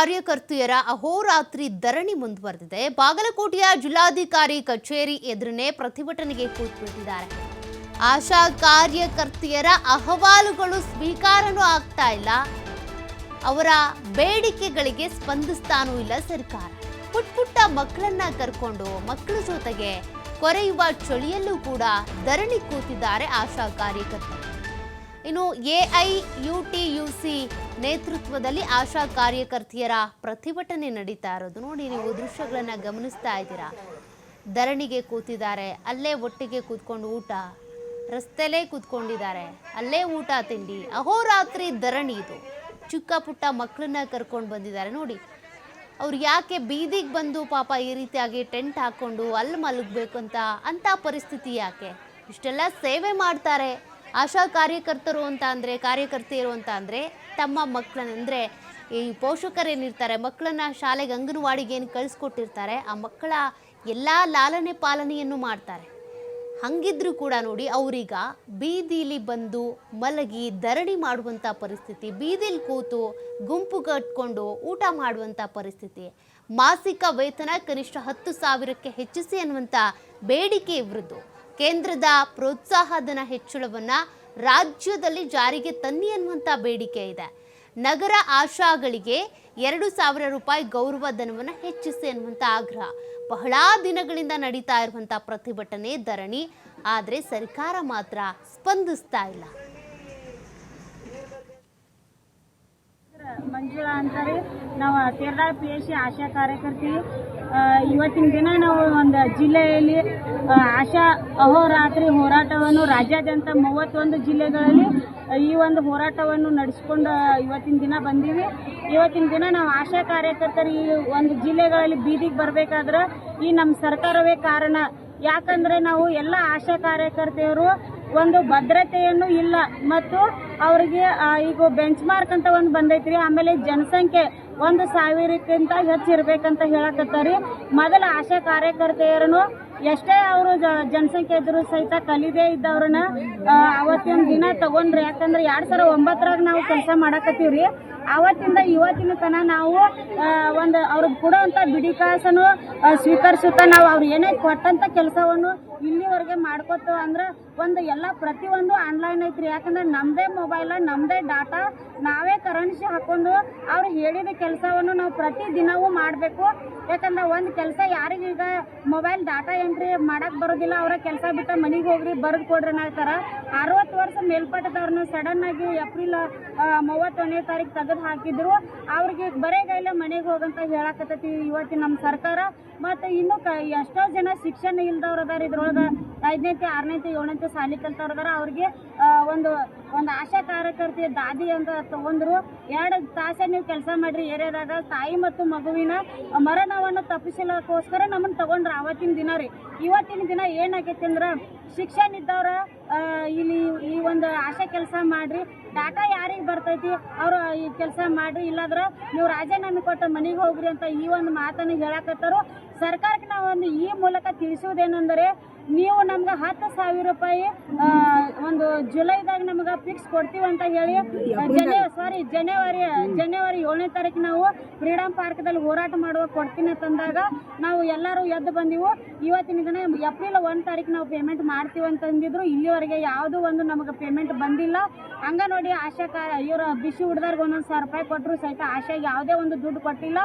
ಕಾರ್ಯಕರ್ತೆಯರ ಅಹೋರಾತ್ರಿ ಧರಣಿ ಮುಂದುವರೆದಿದೆ. ಬಾಗಲಕೋಟೆಯ ಜಿಲ್ಲಾಧಿಕಾರಿ ಕಚೇರಿ ಎದುರನೇ ಪ್ರತಿಭಟನೆಗೆ ಕೂತ್ಬಿಟ್ಟಿದ್ದಾರೆ. ಆಶಾ ಕಾರ್ಯಕರ್ತೆಯರ ಅಹವಾಲುಗಳು ಸ್ವೀಕಾರನೂ ಆಗ್ತಾ ಇಲ್ಲ. ಅವರ ಬೇಡಿಕೆಗಳಿಗೆ ಸ್ಪಂದಿಸ್ತಾನೂ ಇಲ್ಲ ಸರ್ಕಾರ. ಪುಟ್ ಪುಟ್ಟ ಮಕ್ಕಳನ್ನ ಕರ್ಕೊಂಡು ಮಕ್ಕಳ ಜೊತೆಗೆ ಕೊರೆಯುವ ಚಳಿಯಲ್ಲೂ ಕೂಡ ಧರಣಿ ಕೂತಿದ್ದಾರೆ ಆಶಾ ಕಾರ್ಯಕರ್ತರು ಇನ್ನು ಎಐ ಸಿ ನೇತೃತ್ವದಲ್ಲಿ ಆಶಾ ಕಾರ್ಯಕರ್ತೆಯರ ಪ್ರತಿಭಟನೆ ನಡೀತಾ ಇರೋದು. ನೋಡಿ, ನೀವು ದೃಶ್ಯಗಳನ್ನು ಗಮನಿಸ್ತಾ ಇದ್ದೀರಾ? ಧರಣಿಗೆ ಕೂತಿದ್ದಾರೆ, ಅಲ್ಲೇ ಒಟ್ಟಿಗೆ ಕೂತ್ಕೊಂಡು ಊಟ. ರಸ್ತೆಲೇ ಕೂತ್ಕೊಂಡಿದ್ದಾರೆ, ಅಲ್ಲೇ ಊಟ ತಿಂಡಿ. ಅಹೋರಾತ್ರಿ ಧರಣಿ ಇದು. ಚಿಕ್ಕ ಪುಟ್ಟ ಮಕ್ಕಳನ್ನ ಕರ್ಕೊಂಡು ಬಂದಿದ್ದಾರೆ. ನೋಡಿ, ಅವ್ರು ಯಾಕೆ ಬೀದಿಗೆ ಬಂದು ಪಾಪ ಈ ರೀತಿಯಾಗಿ ಟೆಂಟ್ ಹಾಕ್ಕೊಂಡು ಅಲ್ಲಿ ಮಲಗಬೇಕು ಅಂತ ಅಂಥ ಪರಿಸ್ಥಿತಿ ಯಾಕೆ? ಇಷ್ಟೆಲ್ಲ ಸೇವೆ ಮಾಡ್ತಾರೆ. ಆಶಾ ಕಾರ್ಯಕರ್ತರು ಅಂತ ಅಂದರೆ, ಕಾರ್ಯಕರ್ತೆಯರು ಅಂತ ಅಂದರೆ ತಮ್ಮ ಮಕ್ಕಳನ್ನ, ಅಂದರೆ ಈ ಪೋಷಕರೇನಿರ್ತಾರೆ ಮಕ್ಕಳನ್ನ ಶಾಲೆಗೆ ಅಂಗನವಾಡಿಗೆ ಏನು ಕಳಿಸ್ಕೊಟ್ಟಿರ್ತಾರೆ, ಆ ಮಕ್ಕಳ ಎಲ್ಲ ಲಾಲನೆ ಪಾಲನೆಯನ್ನು ಮಾಡ್ತಾರೆ. ಹಂಗಿದ್ರೂ ಕೂಡ ನೋಡಿ, ಅವರೀಗ ಬೀದಿಲಿ ಬಂದು ಮಲಗಿ ಧರಣಿ ಮಾಡುವಂಥ ಪರಿಸ್ಥಿತಿ, ಬೀದಿಲಿ ಕೂತು ಗುಂಪು ಕಟ್ಕೊಂಡು ಊಟ ಮಾಡುವಂಥ ಪರಿಸ್ಥಿತಿ, ಮಾಸಿಕ ವೇತನ ಕನಿಷ್ಠ ಹತ್ತು ಸಾವಿರಕ್ಕೆ ಹೆಚ್ಚಿಸಿ ಅನ್ನುವಂಥ ಬೇಡಿಕೆ ಇವ್ರದ್ದು. ಕೇಂದ್ರದ ಪ್ರೋತ್ಸಾಹಧನ ಹೆಚ್ಚಳವನ್ನು ರಾಜ್ಯದಲ್ಲಿ ಜಾರಿಗೆ ತನ್ನಿ ಅನ್ನುವಂಥ ಬೇಡಿಕೆ ಇದೆ. ನಗರ ಆಶಾಗಳಿಗೆ ಎರಡು ಸಾವಿರ ರೂಪಾಯಿ ಗೌರವ ಧನವನ್ನು ಹೆಚ್ಚಿಸಿ ಅನ್ನುವಂಥ ಆಗ್ರಹ. ಬಹಳ ದಿನಗಳಿಂದ ನಡೀತಾ ಇರುವಂಥ ಪ್ರತಿಭಟನೆ, ಧರಣಿ, ಆದರೆ ಸರ್ಕಾರ ಮಾತ್ರ ಸ್ಪಂದಿಸ್ತಾ ಇಲ್ಲ. ಮಂಜುಳಾ ಅಂತಾರೆ ನಾವು Kerala P S C ASHA ಕಾರ್ಯಕರ್ತಿ. ಇವತ್ತಿನ ದಿನ ನಾವು ಒಂದು ಜಿಲ್ಲೆಯಲ್ಲಿ ಆಶಾ ಅಹೋರಾತ್ರಿ ಹೋರಾಟವನ್ನು, ರಾಜ್ಯಾದ್ಯಂತ ಮೂವತ್ತೊಂದು ಜಿಲ್ಲೆಗಳಲ್ಲಿ ಈ ಒಂದು ಹೋರಾಟವನ್ನು ನಡೆಸಿಕೊಂಡು ಇವತ್ತಿನ ದಿನ ಬಂದೀವಿ. ಇವತ್ತಿನ ದಿನ ನಾವು ಆಶಾ ಕಾರ್ಯಕರ್ತರು ಈ ಒಂದು ಜಿಲ್ಲೆಗಳಲ್ಲಿ ಬೀದಿಗೆ ಬರಬೇಕಾದ್ರೆ ಈ ನಮ್ಮ ಸರ್ಕಾರವೇ ಕಾರಣ. ಯಾಕಂದರೆ ನಾವು ಎಲ್ಲ ಆಶಾ ಕಾರ್ಯಕರ್ತೆಯರು ಒಂದು ಭದ್ರತೆಯನ್ನು ಇಲ್ಲ. ಮತ್ತು ಅವರಿಗೆ ಈಗ ಬೆಂಚ್ ಮಾರ್ಕ್ ಅಂತ ಒಂದು ಬಂದೈತ್ರಿ. ಆಮೇಲೆ ಜನಸಂಖ್ಯೆ. ಒಂದು ಸಾವಿರಕ್ಕಿಂತ ಹೆಚ್ಚು ಇರಬೇಕಂತ ಹೇಳಕತ್ತಾರಿ. ಮೊದಲು ಆಶಾ ಕಾರ್ಯಕರ್ತೆಯರನ್ನು ಎಷ್ಟೇ ಅವರು ಜನಸಂಖ್ಯೆ ಇದ್ರು ಸಹಿತ ಕಲಿದೇ ಇದ್ದವ್ರನ್ನ ಅವತ್ತಿನ ದಿನ ತಗೊಂಡ್ರಿ, ಯಾಕಂದ್ರೆ ಎರಡ್ ಸಾವಿರ ಒಂಬತ್ತರಾಗ ನಾವು ಕೆಲಸ ಮಾಡಕತ್ತೀವ್ರಿ. ಅವತ್ತಿಂದ ಇವತ್ತಿನ ತನ ನಾವು ಒಂದು ಅವ್ರಿಗೆ ಕೊಡೋ ಬಿಡಿ ಬಿಡಿಕಾಸನ್ನು ಸ್ವೀಕರಿಸುತ್ತಾ ನಾವು ಅವ್ರು ಏನೇ ಕೊಟ್ಟಂತ ಕೆಲಸವನ್ನು ಇಲ್ಲಿವರೆಗೆ ಮಾಡ್ಕೊತ ಅಂದ್ರೆ ಒಂದು ಎಲ್ಲ ಪ್ರತಿಯೊಂದು ಆನ್ಲೈನ್ ಐತ್ರಿ. ಯಾಕಂದ್ರೆ ನಮ್ದೇ ಮೊಬೈಲ್ ನಮ್ದೇ ಡಾಟಾ ನಾವೇ ಕರೆನ್ಸಿ ಹಾಕೊಂಡು ಅವ್ರು ಹೇಳಿದ ಕೆಲಸವನ್ನು ನಾವು ಪ್ರತಿ ದಿನವೂ ಮಾಡಬೇಕು. ಯಾಕಂದ್ರೆ ಒಂದು ಕೆಲಸ ಯಾರಿಗೀಗ ಮೊಬೈಲ್ ಡಾಟಾ ಎಂಟ್ರಿ ಮಾಡಕ್ಕೆ ಬರೋದಿಲ್ಲ, ಅವರ ಕೆಲಸ ಬಿಟ್ಟು ಮನೆಗೆ ಹೋಗ್ರಿ, ಬರೆದು ಕೊಡ್ರಿ ಅನ್ನತ್ತಾರ ಅರವತ್ತು ವರ್ಷ ಮೇಲ್ಪಟ್ಟದವ್ರನ್ನ ಸಡನ್ ಆಗಿ ಏಪ್ರಿಲ್ ಮೂವತ್ತೊಂದನೇ ತಾರೀಕು ತೆಗೆದು ಹಾಕಿದ್ರು. ಅವ್ರಿಗೆ ಬರೇಗೈಲೆ ಮನೆಗೆ ಹೋಗಂತ ಹೇಳಕತ್ತೈತಿ ಇವತ್ತಿನ ನಮ್ಮ ಸರ್ಕಾರ. ಮತ್ತು ಇನ್ನು ಕ, ಎಷ್ಟೋ ಜನ ಶಿಕ್ಷಣ ಇಲ್ದವ್ರು ಅದಾರ ಇದ್ರೊಳಗೆ ಐದನೇತೆ ಆರನೇತೆ ಏಳನೇತೆ ಸಾಲಿ ಕಲ್ತವ್ರದಾರ. ಅವ್ರಿಗೆ ಒಂದು ಒಂದು ಆಶಾ ಕಾರ್ಯಕರ್ತೆ ದಾದಿ ಅಂತ ತಗೊಂಡ್ರು. ಎರಡು ತಾಸೆ ನೀವು ಕೆಲಸ ಮಾಡ್ರಿ ಏರಿಯಾದಾಗ. ತಾಯಿ ಮತ್ತು ಮಗುವಿನ ಮರಣವನ್ನು ತಪ್ಪಿಸಲಕ್ಕೋಸ್ಕರ ನಮ್ಮನ್ನು ತಗೊಂಡ್ರ ಅವತ್ತಿನ ದಿನ ರೀ. ಇವತ್ತಿನ ದಿನ ಏನಾಗೈತಿ ಅಂದ್ರೆ, ಶಿಕ್ಷಣ ಇದ್ದವ್ರ ಇಲ್ಲಿ ಈ ಒಂದು ಆಶಾ ಕೆಲಸ ಮಾಡ್ರಿ. ಡಾಟಾ ಯಾರಿಗೆ ಬರ್ತೈತಿ? ಅವರು ಈ ಕೆಲಸ ಮಾಡ್ರಿ. ಇಲ್ಲಾದ್ರೆ ನೀವು ರಾಜೀನಾಮೆ ಕೊಟ್ಟು ಮನೆಗೆ ಹೋಗ್ರಿ ಅಂತ ಈ ಒಂದು ಮಾತನ್ನು ಹೇಳಕತ್ತಾರು. ಸರ್ಕಾರಕ್ಕೆ ನಾವು ಒಂದು ಈ ಮೂಲಕ ತಿಳಿಸುವುದೇನೆಂದರೆ ನೀವು ನಮ್ಗೆ ಹತ್ತು ಸಾವಿರ ರೂಪಾಯಿ ಒಂದು ಜುಲೈದಾಗ ನಮ್ಗೆ ಫಿಕ್ಸ್ ಕೊಡ್ತೀವಿ ಅಂತ ಹೇಳಿ ಜನೇ ಸಾರಿ ಜನವರಿ ಜನವರಿ ಏಳನೇ ತಾರೀಕು ನಾವು ಫ್ರೀಡಮ್ ಪಾರ್ಕ್ದಲ್ಲಿ ಹೋರಾಟ ಮಾಡುವ ಕೊಡ್ತೀನಿ ಅಂತಂದಾಗ ನಾವು ಎಲ್ಲರೂ ಎದ್ದು ಬಂದಿವು. ಇವತ್ತಿನ ದಿನ ಏಪ್ರಿಲ್ ಒಂದು ತಾರೀಕು ನಾವು ಪೇಮೆಂಟ್ ಮಾಡ್ತೀವಿ ಅಂತಂದಿದ್ರು ಇಲ್ಲಿವರೆಗೆ ಯಾವುದೂ ಒಂದು ನಮಗೆ ಪೇಮೆಂಟ್ ಬಂದಿಲ್ಲ. ಹಂಗ ನೋಡಿ ಆಶಾ ಇವ್ರ ಬಿಸಿ ಹುಡ್ದಾರ್ಗೆ ಒಂದೊಂದು ಸಾವಿರ ರೂಪಾಯಿ ಕೊಟ್ಟರು ಸಹಿತ ಆಶಾಗೆ ಯಾವುದೇ ಒಂದು ದುಡ್ಡು ಕೊಟ್ಟಿಲ್ಲ.